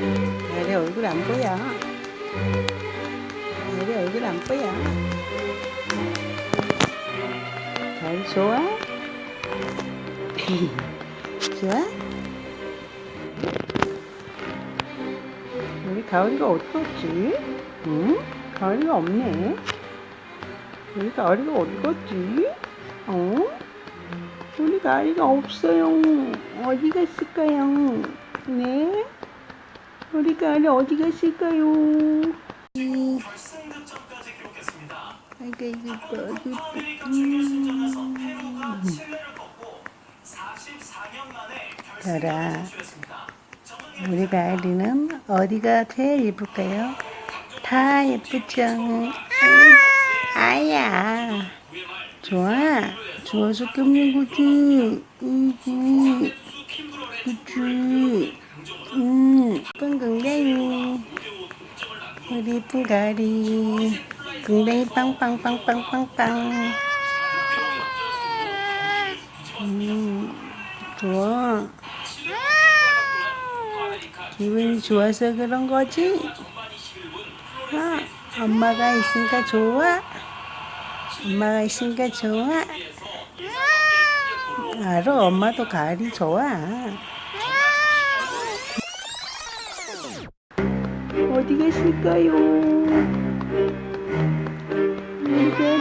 가을이 얼굴 안 보여. 가을이 얼굴 안 보여. 가을 좋아? 좋아? 우리 가을이가 어디 갔지? 응? 가을이가 없네. 우리 가을이가 어디 갔지? 어? 우리 가을이가 없어요. 어디 갔을까요? 네? 우리 가을이 어디 갔을까요? 아이고, 이거, 어디, 콩고아메리카 음. 준결승전에서 페루가 칠레를 꺾고 44년 만에 별아. 결승을 진출했습니다. 정말 우리 가을이는 어디가 제일 예쁠까요? 다 예쁘죠? 아야. 좋아. 좋아 죽게 없는 거지. 으구. 그치. 음, 끙끙댕이. 우리 가을이. 긍댕이 빵빵빵빵빵빵. 음, 좋아. 기분이 좋아서 그런 거지? 아, 엄마가 있으니까 좋아? 엄마가 있으니까 좋아? 알아, 엄마도 가을이 좋아. 어디 갔을까요? 우리 가을이 없네. 어? 거